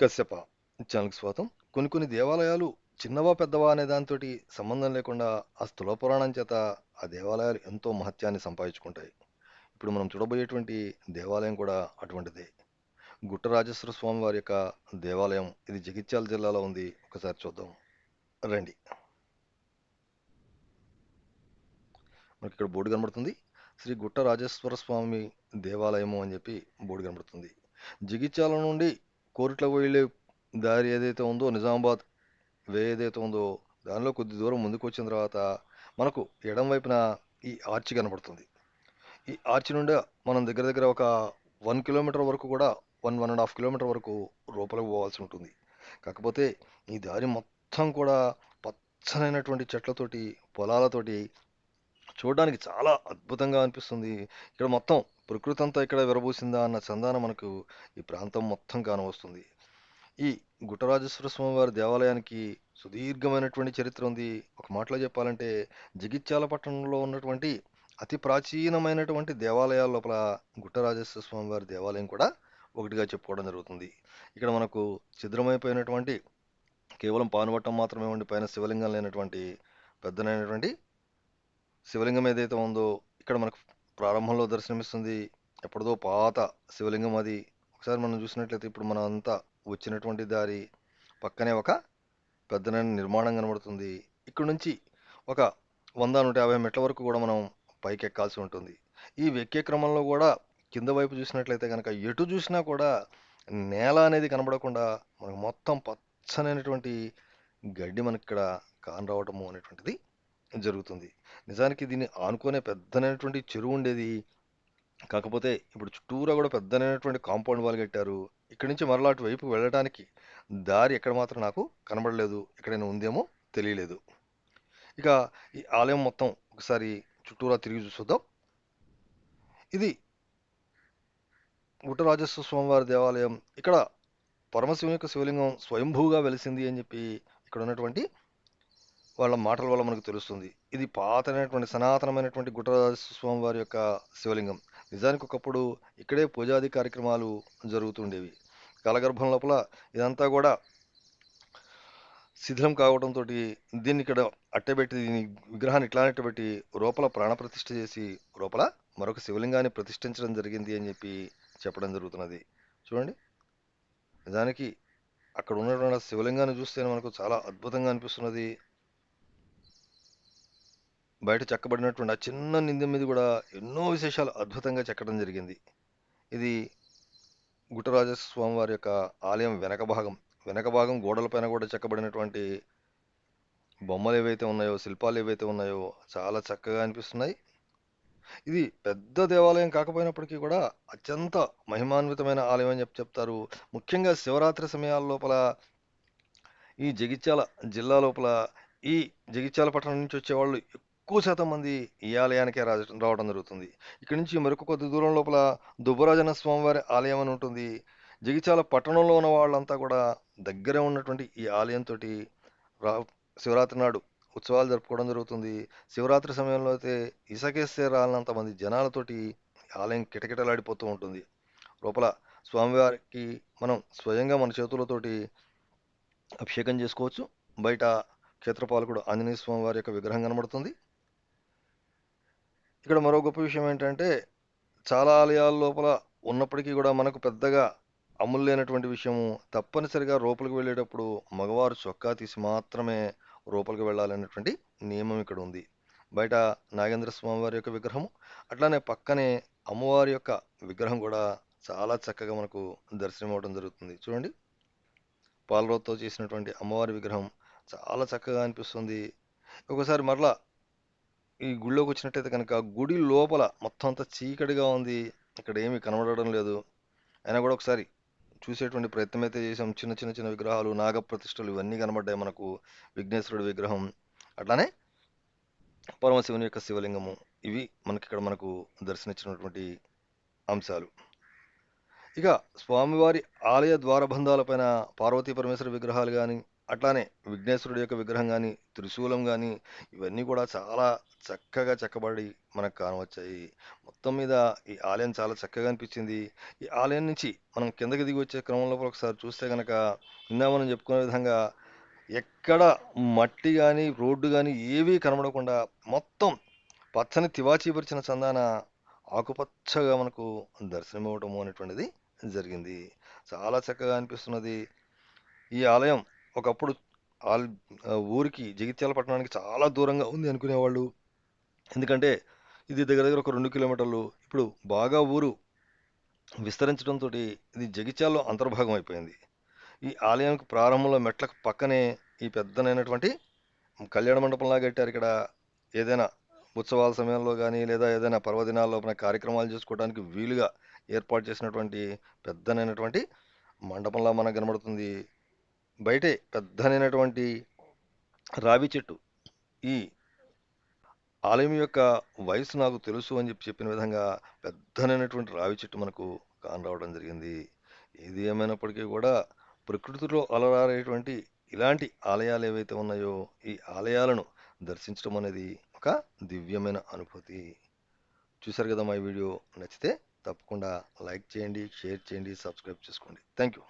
కశ్యప ఛానల్కి స్వాగతం. కొన్ని కొన్ని దేవాలయాలు చిన్నవా పెద్దవా అనే దానితోటి సంబంధం లేకుండా ఆ స్థూల పురాణం చేత ఆ దేవాలయాలు ఎంతో మహత్యాన్ని సంపాదించుకుంటాయి. ఇప్పుడు మనం చూడబోయేటువంటి దేవాలయం కూడా అటువంటిదే. గుట్టరాజేశ్వర స్వామి వారి యొక్క దేవాలయం ఇది జగిత్యాల జిల్లాలో ఉంది. ఒకసారి చూద్దాం. రండి. మనకి ఇక్కడ బోర్డు కనబడుతుంది. శ్రీ గుట్ట రాజేశ్వర స్వామి దేవాలయము అని చెప్పి బోర్డు కనబడుతుంది. జగిత్యాల నుండి కోరిట్లకు వెళ్ళే దారి ఏదైతే ఉందో నిజామాబాద్ వే ఏదైతే ఉందో దానిలో కొద్ది దూరం ముందుకు వచ్చిన తర్వాత మనకు ఎడం వైపున ఈ ఆర్చ్ కనబడుతుంది ఈ ఆర్చ్ నుండి మనం దగ్గర దగ్గర ఒక వన్ కిలోమీటర్ వరకు కూడా one one and half kilometre వరకు లోపలికి పోవాల్సి ఉంటుంది. కాకపోతే ఈ దారి మొత్తం కూడా పచ్చనైనటువంటి చెట్లతోటి పొలాలతోటి చూడడానికి చాలా అద్భుతంగా అనిపిస్తుంది. ఇక్కడ మొత్తం ప్రకృతి అంతా ఇక్కడ విరబూసిందా అన్న చందాన మనకు ఈ ప్రాంతం మొత్తం కానవస్తుంది. ఈ గుటరాజేశ్వర స్వామి వారి దేవాలయానికి సుదీర్ఘమైనటువంటి చరిత్ర ఉంది. ఒక మాటలో చెప్పాలంటే జగిత్యాల పట్టణంలో ఉన్నటువంటి అతి ప్రాచీనమైనటువంటి దేవాలయాల లోపల గుట్టరాజేశ్వర స్వామి వారి దేవాలయం కూడా ఒకటిగా చెప్పుకోవడం జరుగుతుంది. ఇక్కడ మనకు ఛిద్రమైపోయినటువంటి కేవలం పానువట్టం మాత్రమే ఉండి పైన శివలింగం లేనటువంటి పెద్దనైనటువంటి శివలింగం ఏదైతే ఉందో ఇక్కడ మనకు ప్రారంభంలో దర్శనమిస్తుంది. ఎప్పటిదో పాత శివలింగం అది. ఒకసారి మనం చూసినట్లయితే ఇప్పుడు మనం అంతా వచ్చినటువంటి దారి పక్కనే ఒక పెద్దనైన నిర్మాణం కనబడుతుంది. ఇక్కడ నుంచి ఒక వంద నూట యాభై మెట్ల వరకు కూడా మనం పైకి ఎక్కాల్సి ఉంటుంది. ఈ ఎక్కే క్రమంలో కూడా కింద వైపు చూసినట్లయితే కనుక ఎటు చూసినా కూడా నేల అనేది కనబడకుండా మనకు మొత్తం పచ్చనైనటువంటి గడ్డి మనకి ఇక్కడ కానరావటము అనేటువంటిది జరుగుతుంది. నిజానికి దీన్ని ఆనుకునే పెద్దనైనటువంటి చెరువు ఉండేది. కాకపోతే ఇప్పుడు చుట్టూరా కూడా పెద్దనైనటువంటి కాంపౌండ్ వాల్ కట్టారు. ఇక్కడి నుంచి మరలా అటు వైపు వెళ్ళడానికి దారి ఎక్కడ మాత్రం నాకు కనబడలేదు. ఎక్కడైనా ఉందేమో తెలియలేదు. ఇక ఈ ఆలయం మొత్తం ఒకసారి చుట్టూరా తిరిగి చూద్దాం ఇది గుట్టరాజేశ్వర స్వామివారి దేవాలయం. ఇక్కడ పరమశివుని యొక్క శివలింగం స్వయంభూగా వెలిసింది అని చెప్పి ఇక్కడ ఉన్నటువంటి వాళ్ళ మాటల వల్ల మనకు తెలుస్తుంది. ఇది పాతనైనటువంటి సనాతనమైనటువంటి గుట్టరాజేశ్వర స్వామి వారి యొక్క శివలింగం. నిజానికి ఒకప్పుడు ఇక్కడే పూజాది కార్యక్రమాలు జరుగుతుండేవి. కాలగర్భం లోపల ఇదంతా కూడా శిథిలం కావడంతో దీన్ని ఇక్కడ అట్టబెట్టి దీని విగ్రహాన్ని ఇట్లా అట్టబెట్టి లోపల ప్రాణప్రతిష్ఠ చేసి లోపల మరొక శివలింగాన్ని ప్రతిష్ఠించడం జరిగింది అని చెప్పి చెప్పడం జరుగుతున్నది. చూడండి. నిజానికి అక్కడ ఉన్నటువంటి శివలింగాన్ని చూస్తే మనకు చాలా అద్భుతంగా అనిపిస్తున్నది. బయట చెక్కబడినటువంటి ఆ చిన్న నిందెం మీద కూడా ఎన్నో విశేషాలు అద్భుతంగా చెక్కడం జరిగింది. ఇది గుట్టరాజస్వామి స్వామి వారి యొక్క ఆలయం వెనక భాగం. వెనక భాగం గోడలపైన కూడా చెక్కబడినటువంటి బొమ్మలు ఏవైతే ఉన్నాయో శిల్పాలు ఏవైతే ఉన్నాయో చాలా చక్కగా అనిపిస్తున్నాయి. ఇది పెద్ద దేవాలయం కాకపోయినప్పటికీ కూడా అత్యంత మహిమాన్వితమైన ఆలయం అని చెప్పి చెప్తారు. ముఖ్యంగా శివరాత్రి సమయాల లోపల ఈ జగిత్యాల జిల్లా లోపల ఈ జగిత్యాల పట్టణం నుంచి వచ్చేవాళ్ళు ఎక్కువ శాతం మంది ఈ ఆలయానికే రాజ రావడం జరుగుతుంది. ఇక్కడి నుంచి మరొక కొద్ది దూరం లోపల దుబ్బరాజన స్వామివారి ఆలయం అని ఉంటుంది. జగిత్యాల పట్టణంలో ఉన్న వాళ్ళంతా కూడా దగ్గరే ఉన్నటువంటి ఈ ఆలయంతో రా శివరాత్రి నాడు ఉత్సవాలు జరుపుకోవడం జరుగుతుంది. శివరాత్రి సమయంలో అయితే ఇసకేస్తే రాలినంత మంది జనాలతోటి ఆలయం కిటకిటలాడిపోతూ ఉంటుంది. లోపల స్వామివారికి మనం స్వయంగా మన చేతులతోటి అభిషేకం చేసుకోవచ్చు. బయట క్షేత్రపాలకుడు ఆంజనేయ స్వామి వారి యొక్క విగ్రహం కనబడుతుంది. ఇక్కడ మరో గొప్ప విషయం ఏంటంటే చాలా ఆలయాల లోపల ఉన్నప్పటికీ కూడా మనకు పెద్దగా అమలు లేనటువంటి విషయము తప్పనిసరిగా లోపలికి వెళ్ళేటప్పుడు మగవారు చొక్కా తీసి మాత్రమే లోపలికి వెళ్ళాలనేటువంటి నియమం ఇక్కడ ఉంది. బయట నాగేంద్ర స్వామి వారి యొక్క విగ్రహము అట్లానే పక్కనే అమ్మవారి యొక్క విగ్రహం కూడా చాలా చక్కగా మనకు దర్శనం అవడం జరుగుతుంది. చూడండి. పాలరోతో చేసినటువంటి అమ్మవారి విగ్రహం చాలా చక్కగా అనిపిస్తుంది. ఒకసారి మరలా ఈ గుడిలోకి వచ్చినట్టయితే కనుక గుడి లోపల మొత్తం అంతా చీకటిగా ఉంది. ఇక్కడ ఏమీ కనబడడం లేదు. అయినా కూడా ఒకసారి చూసేటువంటి ప్రయత్నం అయితే చేసాం చిన్న చిన్న చిన్న విగ్రహాలు నాగ ప్రతిష్టలు ఇవన్నీ కనబడ్డాయి మనకు. విఘ్నేశ్వరుడి విగ్రహం. అట్లానే పరమశివుని యొక్క శివలింగము. ఇవి మనకి ఇక్కడ మనకు దర్శనించినటువంటి అంశాలు. ఇక స్వామివారి ఆలయ ద్వారబంధాలపైన పార్వతీ పరమేశ్వర విగ్రహాలు కానీ అట్లానే విఘ్నేశ్వరుడి యొక్క విగ్రహం కానీ త్రిశూలం కానీ ఇవన్నీ కూడా చాలా చక్కగా చెక్కబడి మనకు కానవచ్చాయి. మొత్తం మీద ఈ ఆలయం చాలా చక్కగా అనిపించింది. ఈ ఆలయం నుంచి మనం కిందకి దిగి వచ్చే క్రమంలో ఒకసారి చూస్తే కనుక నిన్న మనం చెప్పుకునే విధంగా ఎక్కడ మట్టి కానీ రోడ్డు కానీ ఏవీ కనబడకుండా మొత్తం పచ్చని తివాచీపరిచిన చందాన ఆకుపచ్చగా మనకు దర్శనమివ్వటము అనేటువంటిది జరిగింది. చాలా చక్కగా అనిపిస్తున్నది. ఈ ఆలయం ఒకప్పుడు ఆల్ ఆ ఊరికి జగిత్యాల పట్టణానికి చాలా దూరంగా ఉంది అనుకునేవాళ్ళు. ఎందుకంటే ఇది దగ్గర దగ్గర ఒక రెండు కిలోమీటర్లు. ఇప్పుడు బాగా ఊరు విస్తరించడంతో ఇది జగిత్యాల్లో అంతర్భాగం అయిపోయింది. ఈ ఆలయానికి ప్రారంభంలో మెట్లకు పక్కనే ఈ పెద్దనైనటువంటి కళ్యాణ మండపంలా కట్టారు ఇక్కడ. ఏదైనా ఉత్సవాల సమయంలో కానీ లేదా ఏదైనా పర్వదినాల్లో కార్యక్రమాలు చేసుకోవడానికి వీలుగా ఏర్పాటు చేసినటువంటి పెద్దనైనటువంటి మండపంలా మనకు కనబడుతుంది. బయటే పెద్దనైనటువంటి రావి చెట్టు ఈ ఆలయం యొక్క వయసు నాకు తెలుసు అని చెప్పి చెప్పిన విధంగా పెద్దనైనటువంటి రావి చెట్టు మనకు కానరావడం జరిగింది. ఇది ఏమైనప్పటికీ కూడా ప్రకృతిలో అలరారేటువంటి ఇలాంటి ఆలయాలు ఏవైతే ఉన్నాయో ఈ ఆలయాలను దర్శించడం అనేది ఒక దివ్యమైన అనుభూతి. చూశారు కదా మా వీడియో? నచ్చితే తప్పకుండా లైక్ చేయండి షేర్ చేయండి సబ్స్క్రైబ్ చేసుకోండి. Thank you